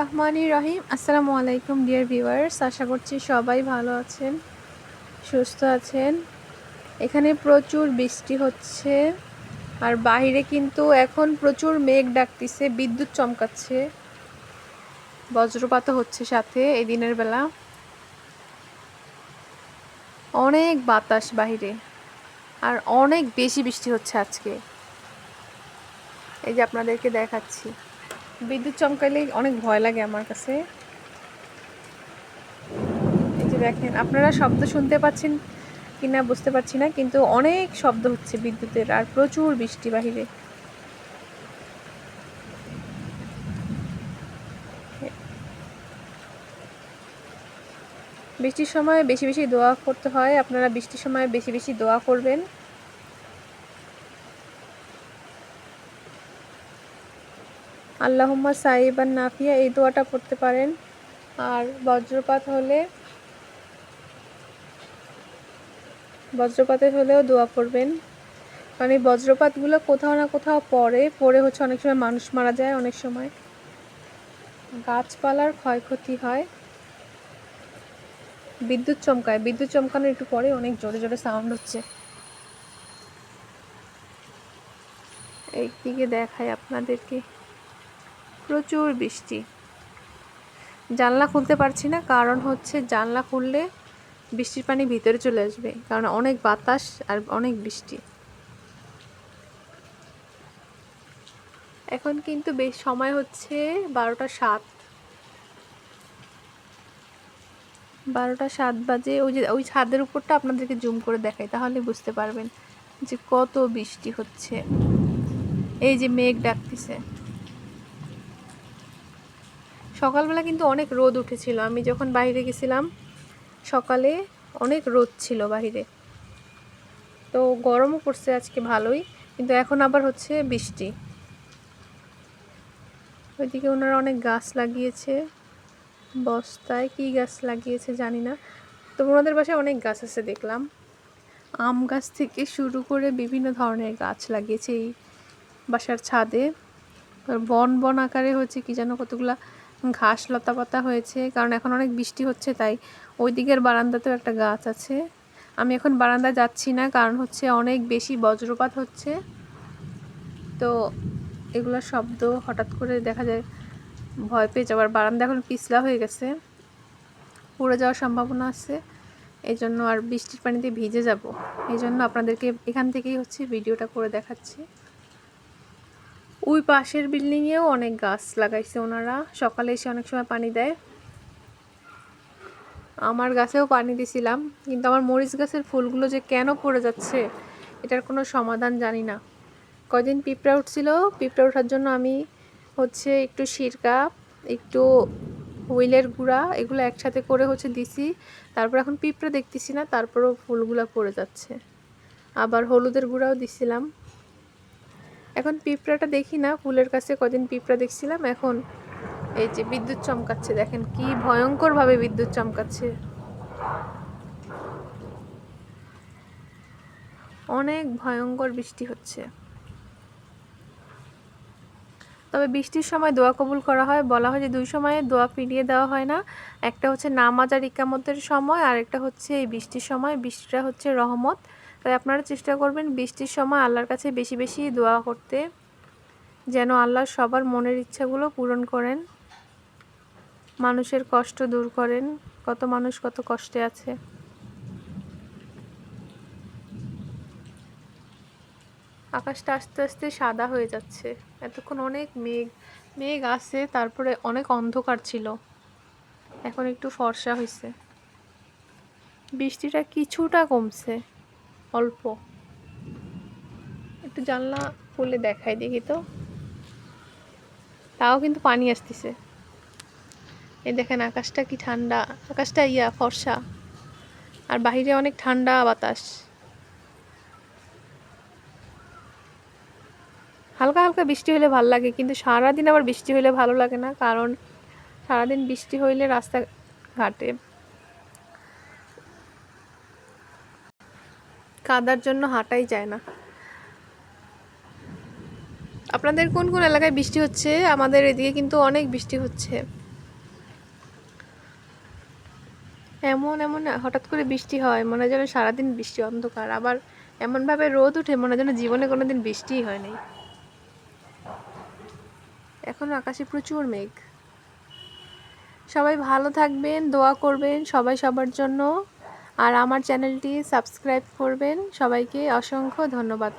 রহমানি রহিম। আসসালামু আলাইকুম, dear viewers. আশা করছি সবাই ভালো আছেন, সুস্থ আছেন। এখানে প্রচুর বৃষ্টি হচ্ছে আর বাইরে কিন্তু এখন প্রচুর মেঘ ডাকতিছে, বিদ্যুৎ চমকাচ্ছে, বজ্রপাতও হচ্ছে সাথে এই দিনের বেলা। অনেক বাতাস বাইরে আর অনেক বেশি বৃষ্টি হচ্ছে আজকে। এই যে আপনাদেরকে দেখাচ্ছি। বিদ্যুৎ চমকাইলে অনেক ভয় লাগে আমার কাছে। এই যে দেখেন, আপনারা শব্দ শুনতে পাচ্ছেন কিনা বুঝতে পারছি না, কিন্তু অনেক শব্দ হচ্ছে বিদ্যুতের আর প্রচুর বৃষ্টি বাহিরে। বৃষ্টির সময় বেশি বেশি দোয়া করতে হয়, আপনারা বৃষ্টির সময় বেশি বেশি দোয়া করবেন। আল্লাহম্মা সাইবান নাফিয়া, এই দোয়াটা পড়তে পারেন। আর বজ্রপাত হলে, বজ্রপাতের হলেও দোয়া করবেন কারণ এই বজ্রপাতগুলো কোথাও না কোথাও পড়ে পড়ে হচ্ছে অনেক সময় মানুষ মারা যায় অনেক সময়। গাছপালার ক্ষয়ক্ষতি হয়। বিদ্যুৎ চমকায়, বিদ্যুৎ চমকানোর একটু পরে অনেক জোরে জোরে সাউন্ড হচ্ছে। এই দিকে দেখায় আপনাদেরকে। প্রচুর বৃষ্টি। জানলা খুলতে পারছি না, কারণ হচ্ছে জানলা খুললে বৃষ্টির পানি ভিতরে চলে আসবে, কারণ অনেক বাতাস আর অনেক বৃষ্টি। এখন কিন্তু বেশ সময় হচ্ছে বারোটা সাত। বারোটা সাত বাজে, ওই যে, ওই ছাদের উপরটা আপনাদেরকে জুম করে দেখাই, তাহলে বুঝতে পারবেন যে কত বৃষ্টি হচ্ছে। এই যে মেঘ ডাকতেছে। সকালবেলা কিন্তু অনেক রোদ উঠেছিল। আমি যখন বাইরে গেছিলাম, সকালে অনেক রোদ ছিল বাইরে তো গরমও পড়ছে আজকে ভালোই, কিন্তু এখন আবার হচ্ছে বৃষ্টি। ওইদিকে ওনারা অনেক গাছ লাগিয়েছে। বস্তায় কি গাছ লাগিয়েছে জানি না। তো ওনাদের বাসায় অনেক গাছ আছে দেখলাম। আম গাছ থেকে শুরু করে বিভিন্ন ধরনের গাছ লাগিয়েছে এই বাসার ছাদে। বন বন আকারে হচ্ছে কি যেন কতগুলা ঘাস লতা পাতা হয়েছে, কারণ এখন অনেক বৃষ্টি হচ্ছে, তাই ওই দিকের বারান্দাতেও একটা গাছ আছে। আমি এখন বারান্দা যাচ্ছি না, কারণ হচ্ছে অনেক বেশি বজ্রপাত হচ্ছে। তো এগুলোর শব্দ হঠাৎ করে দেখা যায়, ভয় পেয়ে যাওয়ার বারান্দা এখন পিছলা হয়ে গেছে, পড়ে যাওয়ার সম্ভাবনা আছে এই জন্য আর বৃষ্টির পানিতে ভিজে যাব। এই জন্য আপনাদেরকে এখান থেকেই হচ্ছে ভিডিওটা করে দেখাচ্ছি। ওই পাশের বিল্ডিংয়েও অনেক গাছ লাগাইছে ওনারা। সকালে এসে অনেক সময় পানি দেয়। আমার গাছেও পানি দিছিলাম, কিন্তু আমার মরিচ গাছের ফুলগুলো যে কেন পড়ে যাচ্ছে, এটার কোনো সমাধান জানি না। কয়দিন পিঁপড়া উঠছিল, পিঁপড়া ওঠার জন্য আমি হচ্ছে একটু সিরকা, একটু হুইলের গুঁড়া, এগুলো একসাথে করে হচ্ছে দিছি। তারপর এখন পিঁপড়া দেখতেছি না, তারপরও ফুলগুলো পড়ে যাচ্ছে। আবার হলুদের গুঁড়াও দিছিলাম। এখন পিঁপড়াটা দেখি না, ফুলের কাছে কদিন পিঁপড়া দেখছিলাম, এখন এই যে বিদ্যুৎ চমকাচ্ছে, দেখেন কি ভয়ঙ্করভাবে বিদ্যুৎ চমকাচ্ছে। অনেক ভয়ঙ্কর বৃষ্টি হচ্ছে। তবে বৃষ্টির সময় দোয়া কবুল করা হয়, বলা হয় যে দুই সময়ে দোয়া ফিরিয়ে দেওয়া হয় না। একটা হচ্ছে নামাজ আর ইকামতের সময় আর একটা হচ্ছে এই বৃষ্টির সময়। বৃষ্টিটা হচ্ছে রহমত। তাই আপনারা চেষ্টা করবেন বৃষ্টির সময় আল্লাহর কাছে বেশি বেশি দোয়া করতে, যেন আল্লাহ সবার মনের ইচ্ছাগুলো পূরণ করেন, মানুষের কষ্ট দূর করেন, কত মানুষ কত কষ্টে আছে। আকাশটা আস্তে আস্তে সাদা হয়ে যাচ্ছে। এতক্ষণ অনেক মেঘ মেঘ আছে, তারপরে অনেক অন্ধকার ছিল। এখন একটু ফর্সা হয়েছে বৃষ্টিটা কিছুটা কমছে। অল্প। একটু জানলা খুলে দেখাই দেখি তো। তাও কিন্তু পানি আসতেছে। এই দেখেন আকাশটা কি ঠান্ডা, আকাশটা ইয়া ফর্সা। আর বাহিরে অনেক ঠান্ডা বাতাস। হালকা হালকা বৃষ্টি হলে ভালো লাগে, কিন্তু সারাদিন আবার বৃষ্টি হলে ভালো লাগে না, কারণ সারাদিন বৃষ্টি হইলে রাস্তা কাদার জন্য হাঁটাই যায় না। আপনাদের কোন কোন এলাকায় বৃষ্টি হচ্ছে? আমাদের এদিকে কিন্তু অনেক বৃষ্টি হচ্ছে। এমন এমন, হঠাৎ করে বৃষ্টি হয়, মনে হয় যেন সারাদিন বৃষ্টি অন্ধকার। আবার এমনভাবে রোদ উঠে, মনে হয় যেন জীবনে কোনো দিন বৃষ্টিই হয় নাই। এখন আকাশে প্রচুর মেঘ। সবাই ভালো থাকবেন, দোয়া করবেন সবাই সবার জন্য। আর আমার চ্যানেলটি সাবস্ক্রাইব করবেন। সবাইকে অসংখ্য ধন্যবাদ।